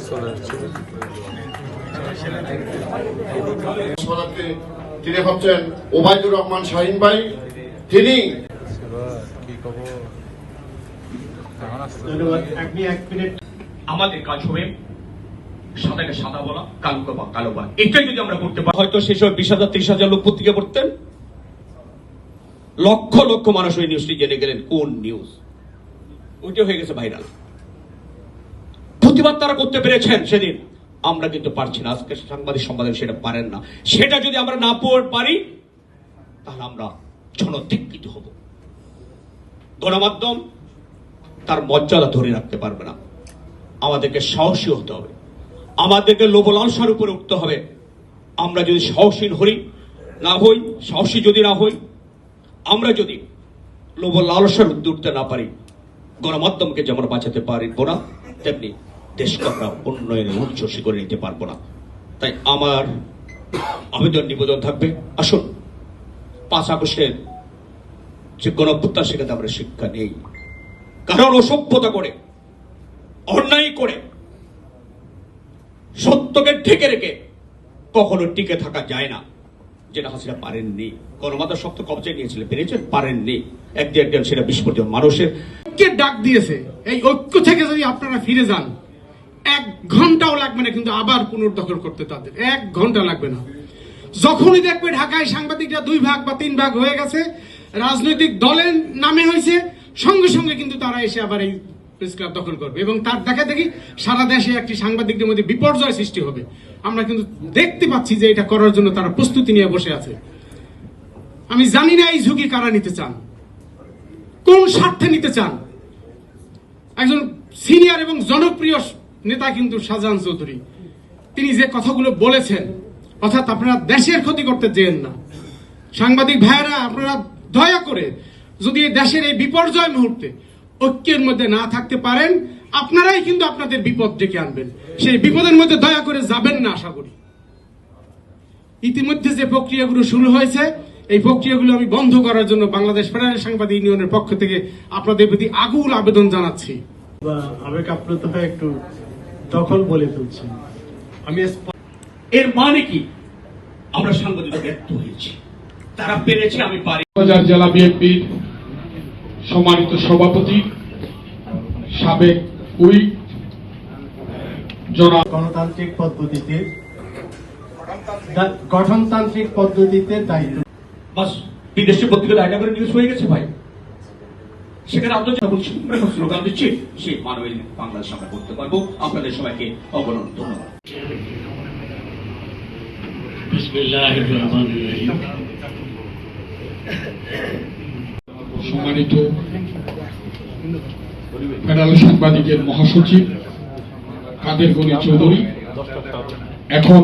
চলে সভাপতি তিনি হচ্ছেন ওবায়দুর রহমান শাহিন ভাই। তিনি আমাদের কাজ হবে সাদাকে সাদা বলা কালোকে বা কালো বা এটাই যদি আমরা করতে পারি হয়তো সেই সময় বিশ হাজার ত্রিশ হাজার লোক পত্রিকা পড়তেন? লক্ষ লক্ষ মানুষ ওই নিউজটি জেনে গেলেন কোন নিউজ ওইটা হয়ে গেছে ভাইরাল প্রতিবাদ তারা করতে পেরেছেন সেদিন। আমরা কিন্তু পারছি না। আজকে সাংবাদিক সম্পাদক সেটা পারেন না। সেটা যদি আমরা না পারি, তাহলে আমরা জনদিগ্বিত হব। গণমাধ্যম তার মর্যাদা ধরে রাখতে পারবে না। আমাদেরকে সাহসী হতে হবে। আমাদেরকে লোভ লালসার উপরে উঠতে হবে। আমরা যদি সাহসী হই, না হই, সাহসী যদি না হই, আমরা যদি লোভ লালসার উদ্যোগ উঠতে না পারি, গণমাধ্যমকে যেমন বাঁচাতে পারব না, তেমনি দেশকে আমরা উন্নয়নে উচ্ছ্বসী করে নিতে পারব না। তাই আমার আবেদন নিবেদন থাকবে। আসুন, পাঁচ আগস্টের যে গণপ্রত্যাশা সেখানে আমরা শিক্ষা নেই। কারণ অসভ্যতা করে, অন্যায় করে, সত্যকে ঢেকে রেখে কখনো টিকে থাকা যায় না। যেটা হাসিনা পারেননি গণমাতা শক্ত কবচায় নিয়েছিলেন পেরেছেন? পারেননি। একদিন একদিন সেটা বিস্ফোরিত মানুষের কে ডাক দিয়েছে? এই ঐক্য থেকে যদি আপনারা ফিরে যান এক ঘন্টাও লাগবে না, কিন্তু আবার পুনর্দখল করতে তাদের। এক ঘণ্টা লাগবে না। যখনই দেখবে ঢাকায় সাংবাদিকরা দুই ভাগ বা তিন ভাগ হয়ে গেছে, রাজনৈতিক দলের নামে হয়েছে, সঙ্গে সঙ্গে কিন্তু তারা এসে আবার এই প্রেস ক্লাব দখল করবে। এবং তার দেখা দেখি সারা দেশে একটি সাংবাদিকদের মধ্যে বিপর্যয় সৃষ্টি হবে। আমরা কিন্তু দেখতে পাচ্ছি যে এটা করার জন্য তারা প্রস্তুতি নিয়ে বসে আছে। আমি জানি না এই ঝুঁকি কারা নিতে চান। কোন স্বার্থে নিতে চান? একজন সিনিয়র এবং জনপ্রিয় নেতা কিন্তু শাহজাহান চৌধুরী। তিনি যে কথাগুলো বলেছেন, অর্থাৎ আপনারা দেশের ক্ষতি করতে চেয়েন না। সাংবাদিক ভাইয়েরা, আপনারা দয়া করে যদি দেশের এই বিপর্যয় মুহূর্তে ঐক্যের মধ্যে না থাকতে পারেন, আপনারাই কিন্তু আপনাদের বিপদ ডেকে আনবেন। সেই বিপদের মধ্যে দয়া করে যাবেন না, আশা করি। ইতিমধ্যে যে প্রক্রিয়াগুলো শুরু হয়েছে, এই প্রক্রিয়াগুলো আমি বন্ধ করার জন্য বাংলাদেশ ফেডারেল সাংবাদিক ইউনিয়নের পক্ষ থেকে আপনাদের প্রতি আগুল আবেদন জানাচ্ছি। আবেগ আপ্লুত হয়ে একটু দখল বলে ফেলছি আমি এর মানে কি? আমরা সাংবাদিক ব্যর্থ হয়েছি। তারা পেরেছে আমি পারি। বাজার জেলা বিএনপির সম্মানিত সভাপতি সাবেক উইক জনা গণতান্ত্রিক পদ্ধতিতে গঠনতান্ত্রিক পদ্ধতিতে দায়িত্ব বাস বিদেশি পত্রিকা ডায়না করে নিউজ হয়ে গেছে ভাই। সেখানে আন্তর্জাতিক বলছি আমরা স্লোগান দিচ্ছি সেই মানবিক বাংলাদেশ আমরা করতে পারব। আপনাদের সবাইকে অবনন ধন্যবাদ। সম্মানিত ফেডারেল সাংবাদিকের মহাসচিব কাদের গনি চৌধুরী। এখন